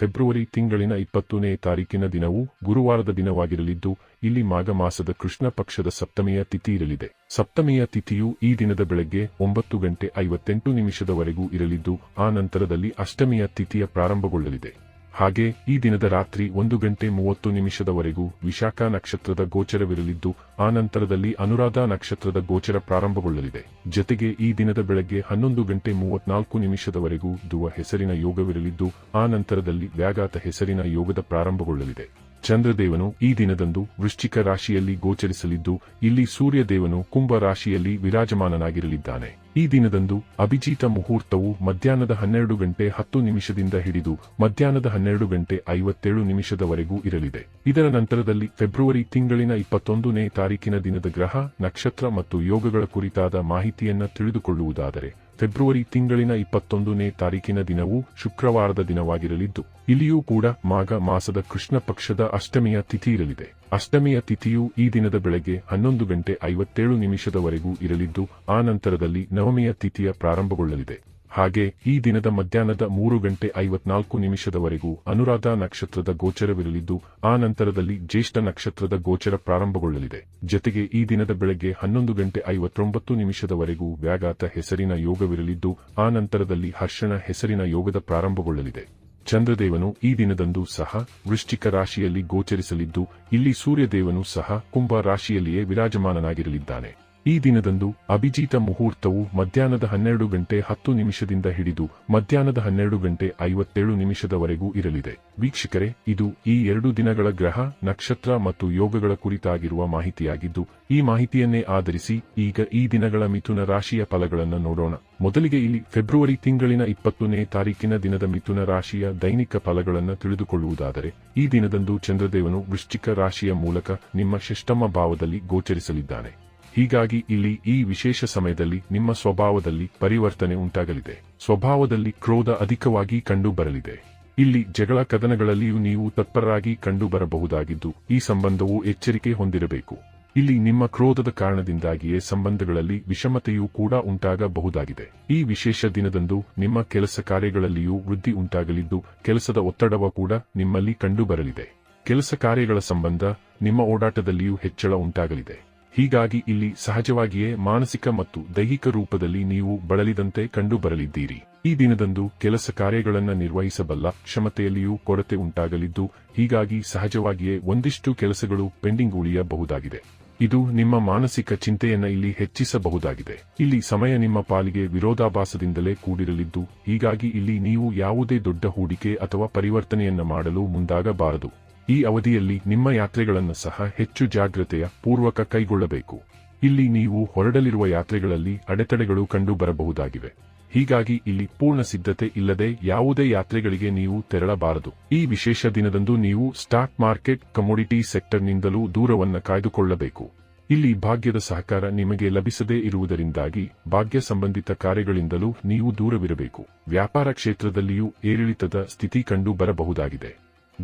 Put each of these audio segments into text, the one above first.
February ತಿಂಗಳಿನ ಇಪ್ಪತ್ತನೇ ತಾರೀಕಿನ ದಿನವು ಗುರುವಾರದ ದಿನವಾಗಿರಲಿದ್ದು, ಇಲ್ಲಿ ಮಾಘ ಮಾಸದ ಕೃಷ್ಣ ಪಕ್ಷದ ಸಪ್ತಮಿಯ ತಿಥಿ ಇರಲಿದೆ. ಸಪ್ತಮಿಯ ತಿಥಿಯು ಈ ದಿನದ ಬೆಳಗ್ಗೆ ಒಂಬತ್ತು ಗಂಟೆ ಐವತ್ತೆಂಟು ನಿಮಿಷದವರೆಗೂ ಇರಲಿದ್ದು, ಆ ನಂತರದಲ್ಲಿ ಅಷ್ಟಮಿಯ ತಿಥಿಯ ಪ್ರಾರಂಭಗೊಳ್ಳಲಿದೆ. ಹಾಗೆ ಈ ದಿನದ ರಾತ್ರಿ ಒಂದು ಗಂಟೆ ಮೂವತ್ತು ನಿಮಿಷದವರೆಗೂ ವಿಶಾಖ ನಕ್ಷತ್ರದ ಗೋಚರವಿರಲಿದ್ದು, ಆ ನಂತರದಲ್ಲಿ ಅನುರಾಧ ನಕ್ಷತ್ರದ ಗೋಚರ ಪ್ರಾರಂಭಗೊಳ್ಳಲಿದೆ. ಜೊತೆಗೆ ಈ ದಿನದ ಬೆಳಗ್ಗೆ ಹನ್ನೊಂದು ಗಂಟೆ ಮೂವತ್ನಾಲ್ಕು ನಿಮಿಷದವರೆಗೂ ದುವ ಹೆಸರಿನ ಯೋಗವಿರಲಿದ್ದು, ಆ ನಂತರದಲ್ಲಿ ವ್ಯಾಘಾತ ಹೆಸರಿನ ಯೋಗದ ಪ್ರಾರಂಭಗೊಳ್ಳಲಿದೆ. ಚಂದ್ರದೇವನು ಈ ದಿನದಂದು ವೃಶ್ಚಿಕ ರಾಶಿಯಲ್ಲಿ ಗೋಚರಿಸಲಿದ್ದು, ಇಲ್ಲಿ ಸೂರ್ಯದೇವನು ಕುಂಭ ರಾಶಿಯಲ್ಲಿ ವಿರಾಜಮಾನನಾಗಿರಲಿದ್ದಾನೆ. ಈ ದಿನದಂದು ಅಭಿಜಿತ ಮುಹೂರ್ತವು ಮಧ್ಯಾಹ್ನದ ಹನ್ನೆರಡು ಗಂಟೆ ಹತ್ತು ನಿಮಿಷದಿಂದ ಹಿಡಿದು ಮಧ್ಯಾಹ್ನದ ಹನ್ನೆರಡು ಗಂಟೆ ಐವತ್ತೇಳು ನಿಮಿಷದವರೆಗೂ ಇರಲಿದೆ. ಇದರ ನಂತರದಲ್ಲಿ ಫೆಬ್ರವರಿ ತಿಂಗಳಿನ ಇಪ್ಪತ್ತೊಂದನೇ ತಾರೀಕಿನ ದಿನದ ಗ್ರಹ, ನಕ್ಷತ್ರ ಮತ್ತು ಯೋಗಗಳ ಕುರಿತಾದ ಮಾಹಿತಿಯನ್ನ ತಿಳಿದುಕೊಳ್ಳುವುದಾದರೆ ಫೆಬ್ರವರಿ ತಿಂಗಳಿನ ಇಪ್ಪತ್ತೊಂದನೇ ತಾರೀಕಿನ ದಿನವು ಶುಕ್ರವಾರದ ದಿನವಾಗಿರಲಿದ್ದು, ಇಲ್ಲಿಯೂ ಕೂಡ ಮಾಘ ಮಾಸದ ಕೃಷ್ಣ ಪಕ್ಷದ ಅಷ್ಟಮಿಯ ತಿಥಿ ಇರಲಿದೆ. ಅಷ್ಟಮಿಯ ತಿಥಿಯು ಈ ದಿನದ ಬೆಳಗ್ಗೆ ಹನ್ನೊಂದು ಗಂಟೆ ಐವತ್ತೇಳು ನಿಮಿಷದವರೆಗೂ ಇರಲಿದ್ದು, ಆ ನಂತರದಲ್ಲಿ ನವಮಿಯ ತಿಥಿಯ ಪ್ರಾರಂಭಗೊಳ್ಳಲಿದೆ. ಹಾಗೆ ಈ ದಿನದ ಮಧ್ಯಾಹ್ನದ ಮೂರು ಗಂಟೆ ಐವತ್ನಾಲ್ಕು ನಿಮಿಷದವರೆಗೂ ಅನುರಾಧ ನಕ್ಷತ್ರದ ಗೋಚರವಿರಲಿದ್ದು, ಆ ನಂತರದಲ್ಲಿ ಜ್ಯೇಷ್ಠ ನಕ್ಷತ್ರದ ಗೋಚರ ಪ್ರಾರಂಭಗೊಳ್ಳಲಿದೆ. ಜೊತೆಗೆ ಈ ದಿನದ ಬೆಳಗ್ಗೆ ಹನ್ನೊಂದು ಗಂಟೆ ಐವತ್ತೊಂಬತ್ತು ನಿಮಿಷದವರೆಗೂ ವ್ಯಾಘಾತ ಹೆಸರಿನ ಯೋಗವಿರಲಿದ್ದು, ಆ ನಂತರದಲ್ಲಿ ಹರ್ಷಣ ಹೆಸರಿನ ಯೋಗದ ಪ್ರಾರಂಭಗೊಳ್ಳಲಿದೆ. ಚಂದ್ರದೇವನು ಈ ದಿನದಂದು ಸಹ ವೃಶ್ಚಿಕ ರಾಶಿಯಲ್ಲಿ ಗೋಚರಿಸಲಿದ್ದು, ಇಲ್ಲಿ ಸೂರ್ಯದೇವನು ಸಹ ಕುಂಭ ರಾಶಿಯಲ್ಲಿಯೇ ವಿರಾಜಮಾನನಾಗಿರಲಿದ್ದಾನೆ. ಈ ದಿನದಂದು ಅಭಿಜಿತ ಮುಹೂರ್ತವು ಮಧ್ಯಾಹ್ನದ ಹನ್ನೆರಡು ಗಂಟೆ ಹತ್ತು ನಿಮಿಷದಿಂದ ಹಿಡಿದು ಮಧ್ಯಾಹ್ನದ ಹನ್ನೆರಡು ಗಂಟೆ ಐವತ್ತೇಳು ನಿಮಿಷದವರೆಗೂ ಇರಲಿದೆ. ವೀಕ್ಷಕರೇ, ಇದು ಈ ಎರಡು ದಿನಗಳ ಗ್ರಹ, ನಕ್ಷತ್ರ ಮತ್ತು ಯೋಗಗಳ ಕುರಿತಾಗಿರುವ ಮಾಹಿತಿಯಾಗಿದ್ದು, ಈ ಮಾಹಿತಿಯನ್ನೇ ಆಧರಿಸಿ ಈಗ ಈ ದಿನಗಳ ಮಿಥುನ ರಾಶಿಯ ಫಲಗಳನ್ನು ನೋಡೋಣ. ಮೊದಲಿಗೆ ಇಲ್ಲಿ ಫೆಬ್ರವರಿ ತಿಂಗಳಿನ ಇಪ್ಪತ್ತನೇ ತಾರೀಕಿನ ದಿನದ ಮಿಥುನ ರಾಶಿಯ ದೈನಿಕ ಫಲಗಳನ್ನು ತಿಳಿದುಕೊಳ್ಳುವುದಾದರೆ, ಈ ದಿನದಂದು ಚಂದ್ರದೇವನು ವೃಶ್ಚಿಕ ರಾಶಿಯ ಮೂಲಕ ನಿಮ್ಮ ಶಿಷ್ಟಮ ಭಾವದಲ್ಲಿ ಗೋಚರಿಸಲಿದ್ದಾನೆ. ಹೀಗಾಗಿ ಇಲ್ಲಿ ಈ ವಿಶೇಷ ಸಮಯದಲ್ಲಿ ನಿಮ್ಮ ಸ್ವಭಾವದಲ್ಲಿ ಪರಿವರ್ತನೆ ಉಂಟಾಗಲಿದೆ. ಸ್ವಭಾವದಲ್ಲಿ ಕ್ರೋಧ ಅಧಿಕವಾಗಿ ಕಂಡುಬರಲಿದೆ. ಇಲ್ಲಿ ಜಗಳ ಕದನಗಳಲ್ಲಿಯೂ ನೀವು ತತ್ಪರರಾಗಿ ಕಂಡುಬರಬಹುದಾಗಿದ್ದು, ಈ ಸಂಬಂಧವು ಎಚ್ಚರಿಕೆ ಹೊಂದಿರಬೇಕು. ಇಲ್ಲಿ ನಿಮ್ಮ ಕ್ರೋಧದ ಕಾರಣದಿಂದಾಗಿಯೇ ಸಂಬಂಧಗಳಲ್ಲಿ ವಿಷಮತೆಯೂ ಕೂಡ ಉಂಟಾಗಬಹುದಾಗಿದೆ. ಈ ವಿಶೇಷ ದಿನದಂದು ನಿಮ್ಮ ಕೆಲಸ ಕಾರ್ಯಗಳಲ್ಲಿಯೂ ವೃದ್ಧಿ ಉಂಟಾಗಲಿದ್ದು, ಕೆಲಸದ ಒತ್ತಡವ ಕೂಡ ನಿಮ್ಮಲ್ಲಿ ಕಂಡುಬರಲಿದೆ. ಕೆಲಸ ಕಾರ್ಯಗಳ ಸಂಬಂಧ ನಿಮ್ಮ ಓಡಾಟದಲ್ಲಿಯೂ ಹೆಚ್ಚಳ ಉಂಟಾಗಲಿದೆ. ಹೀಗಾಗಿ ಇಲ್ಲಿ ಸಹಜವಾಗಿಯೇ ಮಾನಸಿಕ ಮತ್ತು ದೈಹಿಕ ರೂಪದಲ್ಲಿ ನೀವು ಬಳಲಿದಂತೆ ಕಂಡುಬರಲಿದ್ದೀರಿ. ಈ ದಿನದಂದು ಕೆಲಸ ಕಾರ್ಯಗಳನ್ನು ನಿರ್ವಹಿಸಬಲ್ಲ ಕ್ಷಮತೆಯಲ್ಲಿಯೂ ಕೊರತೆ ಉಂಟಾಗಲಿದ್ದು, ಹೀಗಾಗಿ ಸಹಜವಾಗಿಯೇ ಒಂದಿಷ್ಟು ಕೆಲಸಗಳು ಪೆಂಡಿಂಗ್ ಉಳಿಯಬಹುದಾಗಿದೆ. ಇದು ನಿಮ್ಮ ಮಾನಸಿಕ ಚಿಂತೆಯನ್ನ ಇಲ್ಲಿ ಹೆಚ್ಚಿಸಬಹುದಾಗಿದೆ. ಇಲ್ಲಿ ಸಮಯ ನಿಮ್ಮ ಪಾಲಿಗೆ ವಿರೋಧಾಭಾಸದಿಂದಲೇ ಕೂಡಿರಲಿದ್ದು, ಹೀಗಾಗಿ ಇಲ್ಲಿ ನೀವು ಯಾವುದೇ ದೊಡ್ಡ ಹೂಡಿಕೆ ಅಥವಾ ಪರಿವರ್ತನೆಯನ್ನ ಮಾಡಲು ಮುಂದಾಗಬಾರದು. ಈ ಅವಧಿಯಲ್ಲಿ ನಿಮ್ಮ ಯಾತ್ರೆಗಳನ್ನು ಸಹ ಹೆಚ್ಚು ಜಾಗ್ರತೆಯ ಪೂರ್ವಕ ಕೈಗೊಳ್ಳಬೇಕು. ಇಲ್ಲಿ ನೀವು ಹೊರಡಲಿರುವ ಯಾತ್ರೆಗಳಲ್ಲಿ ಅಡೆತಡೆಗಳು ಕಂಡು ಬರಬಹುದಾಗಿವೆ ಹೀಗಾಗಿ ಇಲ್ಲಿ ಪೂರ್ಣ ಸಿದ್ಧತೆ ಇಲ್ಲದೆ ಯಾವುದೇ ಯಾತ್ರೆಗಳಿಗೆ ನೀವು ತೆರಳಬಾರದು. ಈ ವಿಶೇಷ ದಿನದಂದು ನೀವು ಸ್ಟಾಕ್ ಮಾರ್ಕೆಟ್ ಕಮೋಡಿಟಿ ಸೆಕ್ಟರ್ನಿಂದಲೂ ದೂರವನ್ನು ಕಾಯ್ದುಕೊಳ್ಳಬೇಕು. ಇಲ್ಲಿ ಭಾಗ್ಯದ ಸಹಕಾರ ನಿಮಗೆ ಲಭಿಸದೇ ಇರುವುದರಿಂದಾಗಿ ಭಾಗ್ಯ ಸಂಬಂಧಿತ ಕಾರ್ಯಗಳಿಂದಲೂ ನೀವು ದೂರವಿರಬೇಕು. ವ್ಯಾಪಾರ ಕ್ಷೇತ್ರದಲ್ಲಿಯೂ ಏರಿಳಿತದ ಸ್ಥಿತಿ ಕಂಡು ಬರಬಹುದಾಗಿದೆ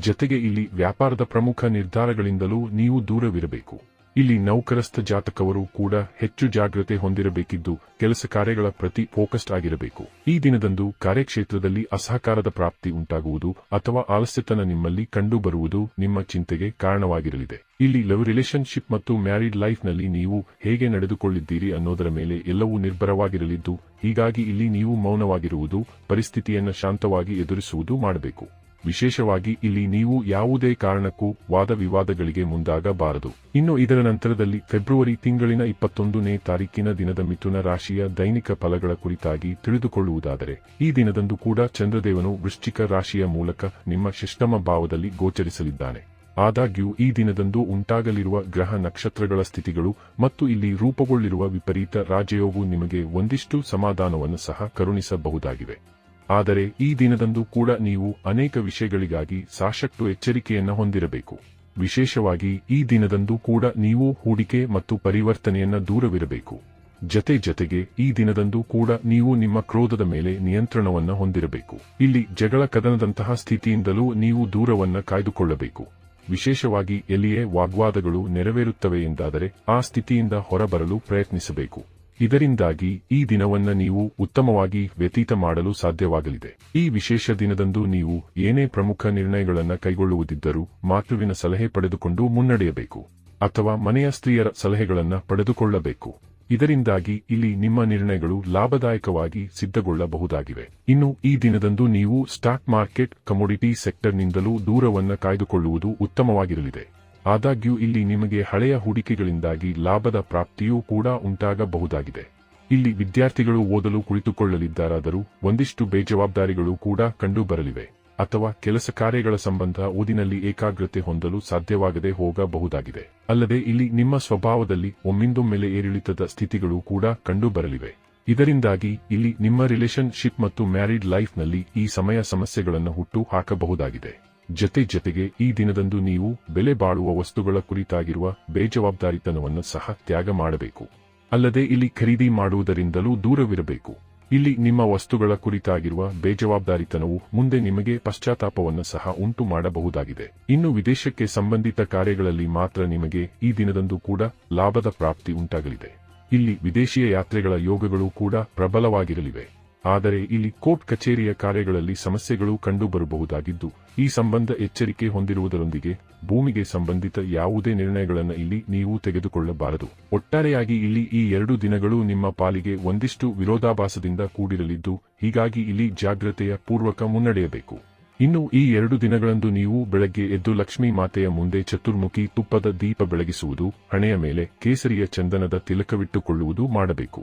ಜತೆಗೆ ಇಲ್ಲಿ ವ್ಯಾಪಾರದ ಪ್ರಮುಖ ನಿರ್ಧಾರಗಳಿಂದಲೂ ನೀವು ದೂರವಿರಬೇಕು. ಇಲ್ಲಿ ನೌಕರಸ್ಥ ಜಾತಕವರು ಕೂಡ ಹೆಚ್ಚು ಜಾಗ್ರತೆ ಹೊಂದಿರಬೇಕಿದ್ದು ಕೆಲಸ ಕಾರ್ಯಗಳ ಪ್ರತಿ ಫೋಕಸ್ಡ್ ಆಗಿರಬೇಕು. ಈ ದಿನದಂದು ಕಾರ್ಯಕ್ಷೇತ್ರದಲ್ಲಿ ಅಸಹಕಾರದ ಪ್ರಾಪ್ತಿ ಉಂಟಾಗುವುದು ಅಥವಾ ಆಲಸ್ಯತನ ನಿಮ್ಮಲ್ಲಿ ಕಂಡುಬರುವುದು ನಿಮ್ಮ ಚಿಂತೆಗೆ ಕಾರಣವಾಗಿರಲಿದೆ. ಇಲ್ಲಿ ಲವ್ ರಿಲೇಶನ್ಶಿಪ್ ಮತ್ತು ಮ್ಯಾರಿಡ್ ಲೈಫ್ನಲ್ಲಿ ನೀವು ಹೇಗೆ ನಡೆದುಕೊಳ್ಳಿದ್ದೀರಿ ಅನ್ನೋದರ ಮೇಲೆ ಎಲ್ಲವೂ ನಿರ್ಭರವಾಗಿರಲಿದ್ದು, ಹೀಗಾಗಿ ಇಲ್ಲಿ ನೀವು ಮೌನವಾಗಿರುವುದು, ಪರಿಸ್ಥಿತಿಯನ್ನು ಶಾಂತವಾಗಿ ಎದುರಿಸುವುದು ಮಾಡಬೇಕು. ವಿಶೇಷವಾಗಿ ಇಲ್ಲಿ ನೀವು ಯಾವುದೇ ಕಾರಣಕ್ಕೂ ವಾದ ವಿವಾದಗಳಿಗೆ ಮುಂದಾಗಬಾರದು. ಇನ್ನು ಇದರ ನಂತರದಲ್ಲಿ ಫೆಬ್ರವರಿ ತಿಂಗಳಿನ ಇಪ್ಪತ್ತೊಂದನೇ ತಾರೀಕಿನ ದಿನದ ಮಿಥುನ ರಾಶಿಯ ದೈನಿಕ ಫಲಗಳ ಕುರಿತಾಗಿ ತಿಳಿದುಕೊಳ್ಳುವುದಾದರೆ, ಈ ದಿನದಂದು ಕೂಡ ಚಂದ್ರದೇವನು ವೃಶ್ಚಿಕ ರಾಶಿಯ ಮೂಲಕ ನಿಮ್ಮ ಶಿಷ್ಟಮ ಭಾವದಲ್ಲಿ ಗೋಚರಿಸಲಿದ್ದಾನೆ. ಆದಾಗ್ಯೂ, ಈ ದಿನದಂದು ಉಂಟಾಗಲಿರುವ ಗ್ರಹ ನಕ್ಷತ್ರಗಳ ಸ್ಥಿತಿಗಳು ಮತ್ತು ಇಲ್ಲಿ ರೂಪುಗೊಳ್ಳಿರುವ ವಿಪರೀತ ರಾಜಯೋಗವು ನಿಮಗೆ ಒಂದಿಷ್ಟು ಸಮಾಧಾನವನ್ನು ಸಹ ಕರುಣಿಸಬಹುದಾಗಿವೆ ಆದರೆ ಈ ದಿನದಂದು ಕೂಡ ನೀವು ಅನೇಕ ವಿಷಯಗಳಿಗಾಗಿ ಸಾಕಷ್ಟು ಎಚ್ಚರಿಕೆಯನ್ನು ಹೊಂದಿರಬೇಕು. ವಿಶೇಷವಾಗಿ ಈ ದಿನದಂದು ಕೂಡ ನೀವು ಹೂಡಿಕೆ ಮತ್ತು ಪರಿವರ್ತನೆಯನ್ನ ದೂರವಿರಬೇಕು. ಜತೆ ಜತೆಗೆ ಈ ದಿನದಂದು ಕೂಡ ನೀವು ನಿಮ್ಮ ಕ್ರೋಧದ ಮೇಲೆ ನಿಯಂತ್ರಣವನ್ನು ಹೊಂದಿರಬೇಕು. ಇಲ್ಲಿ ಜಗಳ ಕದನದಂತಹ ಸ್ಥಿತಿಯಿಂದಲೂ ನೀವು ದೂರವನ್ನ ಕಾಯ್ದುಕೊಳ್ಳಬೇಕು. ವಿಶೇಷವಾಗಿ ಎಲ್ಲಿಯೇ ವಾಗ್ವಾದಗಳು ನೆರವೇರುತ್ತವೆ ಎಂದಾದರೆ ಆ ಸ್ಥಿತಿಯಿಂದ ಹೊರಬರಲು ಪ್ರಯತ್ನಿಸಬೇಕು. ಇದರಿಂದಾಗಿ ಈ ದಿನವನ್ನ ನೀವು ಉತ್ತಮವಾಗಿ ವ್ಯತೀತ ಮಾಡಲು ಸಾಧ್ಯವಾಗಲಿದೆ. ಈ ವಿಶೇಷ ದಿನದಂದು ನೀವು ಏನೇ ಪ್ರಮುಖ ನಿರ್ಣಯಗಳನ್ನು ಕೈಗೊಳ್ಳುವುದಿದ್ದರೂ ಮಾತೃವಿನ ಸಲಹೆ ಪಡೆದುಕೊಂಡು ಮುನ್ನಡೆಯಬೇಕು. ಅಥವಾ ಮನೆಯ ಸ್ತ್ರೀಯರ ಸಲಹೆಗಳನ್ನು ಪಡೆದುಕೊಳ್ಳಬೇಕು. ಇದರಿಂದಾಗಿ ಇಲ್ಲಿ ನಿಮ್ಮ ನಿರ್ಣಯಗಳು ಲಾಭದಾಯಕವಾಗಿ ಸಿದ್ಧಗೊಳ್ಳಬಹುದಾಗಿವೆ. ಇನ್ನು ಈ ದಿನದಂದು ನೀವು ಸ್ಟಾಕ್ ಮಾರ್ಕೆಟ್, ಕಮೋಡಿಟಿ ಸೆಕ್ಟರ್ನಿಂದಲೂ ದೂರವನ್ನು ಕಾಯ್ದುಕೊಳ್ಳುವುದು ಉತ್ತಮವಾಗಿರಲಿದೆ. ಆದಾಗ್ಯೂ ಇಲ್ಲಿ ನಿಮಗೆ ಹಳೆಯ ಹೂಡಿಕೆಗಳಿಂದಾಗಿ ಲಾಭದ ಪ್ರಾಪ್ತಿಯೂ ಕೂಡ ಉಂಟಾಗಬಹುದಾಗಿದೆ. ಇಲ್ಲಿ ವಿದ್ಯಾರ್ಥಿಗಳು ಓದಲು ಕುಳಿತುಕೊಳ್ಳಲಿದ್ದಾರಾದರೂ ಒಂದಿಷ್ಟು ಬೇಜವಾಬ್ದಾರಿಗಳು ಕೂಡ ಕಂಡುಬರಲಿವೆ. ಅಥವಾ ಕೆಲಸ ಕಾರ್ಯಗಳ ಸಂಬಂಧ ಓದಿನಲ್ಲಿ ಏಕಾಗ್ರತೆ ಹೊಂದಲು ಸಾಧ್ಯವಾಗದೆ ಹೋಗಬಹುದಾಗಿದೆ. ಅಲ್ಲದೆ ಇಲ್ಲಿ ನಿಮ್ಮ ಸ್ವಭಾವದಲ್ಲಿ ಒಮ್ಮಿಂದೊಮ್ಮೆಲೆ ಏರಿಳಿತದ ಸ್ಥಿತಿಗಳು ಕೂಡ ಕಂಡುಬರಲಿವೆ. ಇದರಿಂದಾಗಿ ಇಲ್ಲಿ ನಿಮ್ಮ ರಿಲೇಶನ್ಶಿಪ್ ಮತ್ತು ಮ್ಯಾರಿಡ್ ಲೈಫ್ನಲ್ಲಿ ಈ ಸಮಯ ಸಮಸ್ಯೆಗಳನ್ನು ಹುಟ್ಟು ಹಾಕಬಹುದಾಗಿದೆ. ಜತೆ ಜತೆಗೆ ಈ ದಿನದಂದು ನೀವು ಬೆಲೆ ಬಾಳುವ ವಸ್ತುಗಳ ಕುರಿತಾಗಿರುವ ಬೇಜವಾಬ್ದಾರಿತನವನ್ನು ಸಹ ತ್ಯಾಗ ಮಾಡಬೇಕು. ಅಲ್ಲದೆ ಇಲ್ಲಿ ಖರೀದಿ ಮಾಡುವುದರಿಂದಲೂ ದೂರವಿರಬೇಕು. ಇಲ್ಲಿ ನಿಮ್ಮ ವಸ್ತುಗಳ ಕುರಿತಾಗಿರುವ ಬೇಜವಾಬ್ದಾರಿತನವು ಮುಂದೆ ನಿಮಗೆ ಪಶ್ಚಾತ್ತಾಪವನ್ನು ಸಹ ಉಂಟು ಮಾಡಬಹುದಾಗಿದೆ. ಇನ್ನು ವಿದೇಶಕ್ಕೆ ಸಂಬಂಧಿತ ಕಾರ್ಯಗಳಲ್ಲಿ ಮಾತ್ರ ನಿಮಗೆ ಈ ದಿನದಂದು ಕೂಡ ಲಾಭದ ಪ್ರಾಪ್ತಿ ಉಂಟಾಗಲಿದೆ. ಇಲ್ಲಿ ವಿದೇಶಿಯ ಯಾತ್ರೆಗಳ ಯೋಗಗಳು ಕೂಡ ಪ್ರಬಲವಾಗಿರಲಿವೆ. ಆದರೆ ಇಲ್ಲಿ ಕೋರ್ಟ್ ಕಚೇರಿಯ ಕಾರ್ಯಗಳಲ್ಲಿ ಸಮಸ್ಯೆಗಳು ಕಂಡುಬರಬಹುದಾಗಿದ್ದು, ಈ ಸಂಬಂಧ ಎಚ್ಚರಿಕೆ ಹೊಂದಿರುವುದರೊಂದಿಗೆ ಭೂಮಿಗೆ ಸಂಬಂಧಿತ ಯಾವುದೇ ನಿರ್ಣಯಗಳನ್ನು ಇಲ್ಲಿ ನೀವು ತೆಗೆದುಕೊಳ್ಳಬಾರದು. ಒಟ್ಟಾರೆಯಾಗಿ ಇಲ್ಲಿ ಈ ಎರಡು ದಿನಗಳು ನಿಮ್ಮ ಪಾಲಿಗೆ ಒಂದಿಷ್ಟು ವಿರೋಧಾಭಾಸದಿಂದ ಕೂಡಿರಲಿದ್ದು, ಹೀಗಾಗಿ ಇಲ್ಲಿ ಜಾಗ್ರತೆಯ ಪೂರ್ವಕ ಮುನ್ನಡೆಯಬೇಕು. ಇನ್ನು ಈ ಎರಡು ದಿನಗಳಂದು ನೀವು ಬೆಳಗ್ಗೆ ಎದ್ದು ಲಕ್ಷ್ಮೀ ಮಾತೆಯ ಮುಂದೆ ಚತುರ್ಮುಖಿ ತುಪ್ಪದ ದೀಪ ಬೆಳಗಿಸುವುದು, ಹಣೆಯ ಮೇಲೆ ಕೇಸರಿಯ ಚಂದನದ ತಿಲಕವಿಟ್ಟುಕೊಳ್ಳುವುದು ಮಾಡಬೇಕು.